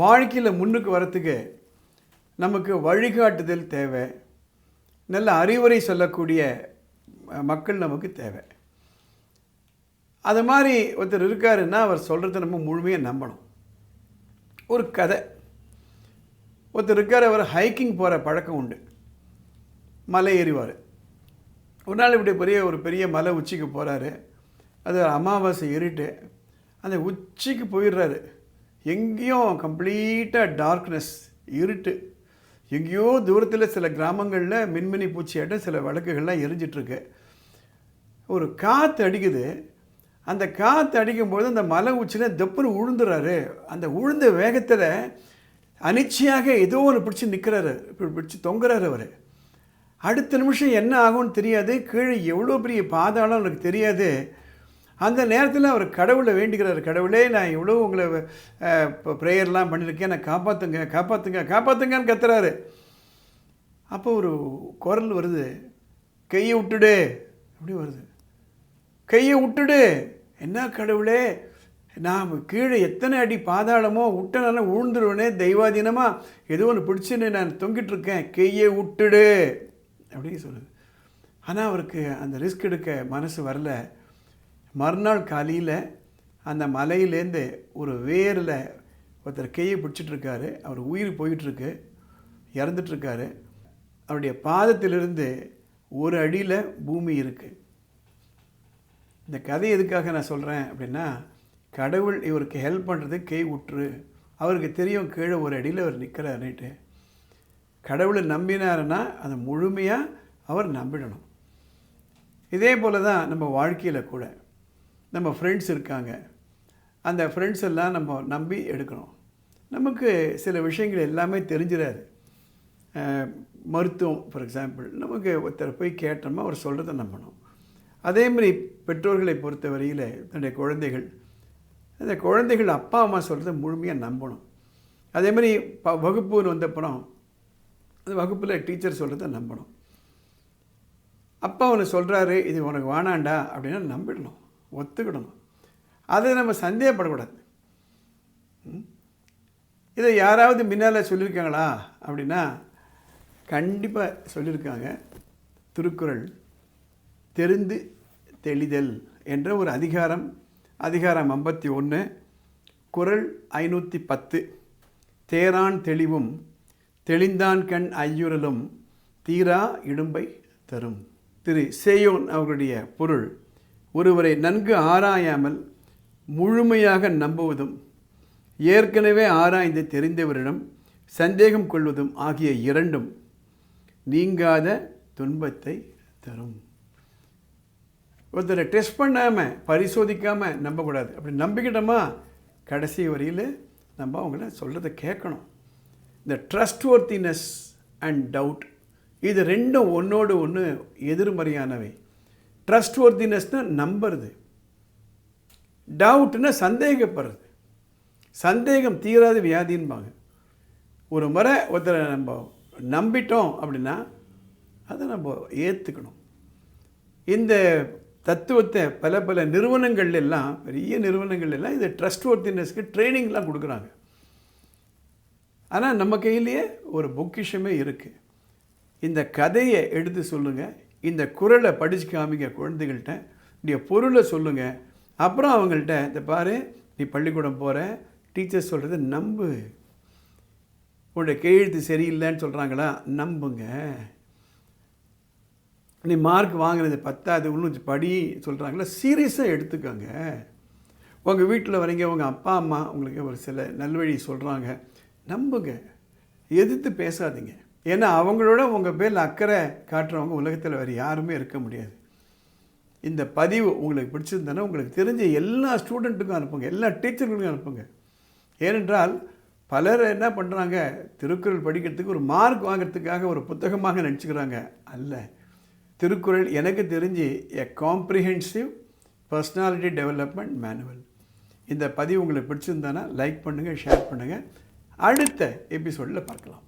வாழ்க்கையில் முன்னுக்கு வரத்துக்கு நமக்கு வழிகாட்டுதல் தேவை. நல்ல அறிவுரை சொல்லக்கூடிய மக்கள் நமக்கு தேவை. அது மாதிரி ஒருத்தர் இருக்காருன்னா அவர் சொல்கிறத நம்ம முழுமையாக நம்பணும். ஒரு கதை. ஒருத்தர் இருக்கார் அவர் ஹைக்கிங் போகிற பழக்கம் உண்டு. மலை ஏறிவார். ஒரு நாள் இப்படி பெரிய ஒரு பெரிய மலை உச்சிக்கு போகிறாரு அது அமாவாசை ஏறிட்டு அந்த உச்சிக்கு போயிடுறாரு. எங்கேயும் கம்ப்ளீட்டாக டார்க்னஸ் இருட்டு. எங்கேயோ தூரத்தில் சில கிராமங்களில் மின்மினி பூச்சியாட்டம் சில விளக்குகள்லாம் எரிஞ்சிட்ருக்கு. ஒரு காற்று அடிக்குது. அந்த காற்று அடிக்கும்போது அந்த மலை உச்சியில் தெப்புன்னு உழுந்துறாரு. அந்த உழுந்த வேகத்தில் அனிச்சையாக ஏதோ ஒன்று பிடிச்சி நிற்கிறாரு இப்படி பிடிச்சி தொங்குறாரு அவர். அடுத்த நிமிஷம் என்ன ஆகும்னு தெரியாது. கீழே எவ்வளோ பெரிய பாதாளம் அவனுக்கு தெரியாது. அந்த நேரத்தில் அவர் கடவுளை வேண்டிக்கிறார் கடவுளே நான் இவ்வளோ உங்களை இப்போ ப்ரேயர்லாம் பண்ணியிருக்கேன் நான் காப்பாற்றுங்க காப்பாற்றுங்க காப்பாற்றுங்கன்னு கத்துறாரு. அப்போ ஒரு குரல் வருது. கையை விட்டுடு. அப்படி வருது. கையை விட்டுடு. என்ன கடவுளே? நான் கீழே எத்தனை அடி பாதாளமோ விட்டனால உழுந்துருவனே தெய்வாதீனமாக ஏதோ ஒன்று பிடிச்சுன்னு நான் தொங்கிட்டு இருக்கேன் கையை விட்டுடு. அப்படின்னு சொல்லுது. ஆனால் அவருக்கு அந்த ரிஸ்க் எடுக்க மனசு வரல. மறுநாள் காலையில் அந்த மலையிலேருந்து ஒரு வேரில் ஒருத்தர் கையை பிடிச்சிட்ருக்காரு. அவர் உயிர் போயிட்டுருக்கு இறந்துட்டுருக்காரு அவருடைய பாதத்திலிருந்து ஒரு அடியில் பூமி இருக்குது இந்த கதை எதுக்காக நான் சொல்கிறேன் அப்படின்னா கடவுள் இவருக்கு ஹெல்ப் பண்ணுறது கை விட்டுரு அவருக்கு தெரியும் கீழே ஒரு அடியில் அவர் நிற்கிறாருன்னுட்டு கடவுளை நம்பினாருன்னா அதை முழுமையாக அவர் நம்பிடணும். இதே போல் தான் நம்ம வாழ்க்கையில் கூட. நம்ம ஃப்ரெண்ட்ஸ் இருக்காங்க. அந்த ஃப்ரெண்ட்ஸ் எல்லாம் நம்ம நம்பி எடுக்கணும். நமக்கு சில விஷயங்கள் எல்லாமே தெரிஞ்சிடாது மருத்துவம் ஃபார் எக்ஸாம்பிள் நமக்கு ஒருத்தரை போய் கேட்டோமா அவர் சொல்கிறத நம்பணும். அதே மாதிரி பெற்றோர்களை பொறுத்த வரையில் தன்னுடைய குழந்தைகள் அந்த குழந்தைகள் அப்பா அம்மா சொல்கிறத முழுமையாக நம்பணும். அதே மாதிரி ப வகுப்புன்னு வந்தப்புறம் அந்த வகுப்பில் டீச்சர் சொல்கிறத நம்பணும். அப்பா ஒன்று சொல்கிறாரு இது உனக்கு வேணாண்டா அப்படின்னா நம்பிடணும். ஒத்துக்கிடணும். அதை நம்ம சந்தேகப்படக்கூடாது. ம்? இதை யாராவது முன்னால் சொல்லியிருக்காங்களா? அப்படின்னா கண்டிப்பாக சொல்லியிருக்காங்க. திருக்குறள் தெரிந்து தெளிதல் என்ற ஒரு அதிகாரம் அதிகாரம் ஐம்பத்தி ஒன்று குறள் ஐநூற்றி பத்து தேரான் தெளிவும் தெளிந்தான் கண் ஐயுறலும் தீரா இடும்பை தரும். திரு சேயோன் அவர்களுடைய பொருள் ஒருவரை நன்கு ஆராயாமல் முழுமையாக நம்புவதும் ஏற்கனவே ஆராய்ந்து தெரிந்தவரிடம் சந்தேகம் கொள்வதும் ஆகிய இரண்டும் நீங்காத துன்பத்தை தரும். ஒருத்தரை டெஸ்ட் பண்ணாமல் பரிசோதிக்காமல் நம்பக்கூடாது. அப்படி நம்பிக்கிட்டோமா கடைசி வரையில் நம்ம அவங்கள சொல்கிறத கேட்கணும். இந்த ட்ரஸ்ட் ஒர்த்தினஸ் அண்ட் டவுட் இது ரெண்டும் ஒன்றோடு ஒன்று எதிர்மறையானவை. ட்ரஸ்ட் ஒர்த்தினஸ்னால் நம்புறது. டவுட்னா சந்தேகப்படுறது. சந்தேகம் தீராத வியாதின்பாங்க. ஒரு முறை ஒருத்தரை நம்ம நம்பிட்டோம் அப்படின்னா அதை நம்ம ஏற்றுக்கணும் இந்த தத்துவத்தை பல பல நிறுவனங்கள் எல்லாம் பெரிய நிறுவனங்கள் எல்லாம் இந்த ட்ரஸ்ட் ஒர்த்தினஸ்க்கு ட்ரைனிங்லாம் கொடுக்குறாங்க. ஆனால் நம்ம கையிலேயே ஒரு பொக்கிஷமே இருக்குது இந்த கதையை எடுத்து சொல்லுங்கள் இந்த குரலை படிச்சு காமிங்க குழந்தைகள்கிட்ட. இந்த பொருளை சொல்லுங்கள் அப்புறம் அவங்கள்ட்ட இந்த பாரு நீ பள்ளிக்கூடம் போகிற டீச்சர் சொல்கிறத நம்பு. உன்னுடைய கையெழுத்து சரியில்லைன்னு சொல்கிறாங்களா நம்புங்க. நீ மார்க் வாங்கினது பத்தாது இன்னும் படி சொல்கிறாங்களா சீரியஸாக எடுத்துக்கோங்க. உங்கள் வீட்டில் வரீங்க உங்கள் அப்பா அம்மா உங்களுக்கு ஒரு சில நல்வழி சொல்கிறாங்க நம்புங்க. எதிர்த்து பேசாதீங்க. ஏன்னா அவங்களோட உங்கள் பேரில் அக்கறை காட்டுறவங்க உலகத்தில் வேறு யாருமே இருக்க முடியாது. இந்த பதிவு உங்களுக்கு பிடிச்சிருந்தனா உங்களுக்கு தெரிஞ்ச எல்லா ஸ்டூடெண்ட்டுக்கும் அனுப்புங்க எல்லா டீச்சர்களுக்கும் அனுப்புங்க. ஏனென்றால் பலர் என்ன பண்ணுறாங்க திருக்குறள் படிக்கிறதுக்கு ஒரு மார்க் வாங்குறதுக்காக ஒரு புத்தகமாக நினச்சிக்கிறாங்க. அல்ல. திருக்குறள் எனக்கு தெரிஞ்சு a comprehensive personality development manual இந்த பதிவு உங்களுக்கு பிடிச்சிருந்தானா லைக் பண்ணுங்கள் ஷேர் பண்ணுங்கள் அடுத்த எபிசோடில் பார்க்கலாம்.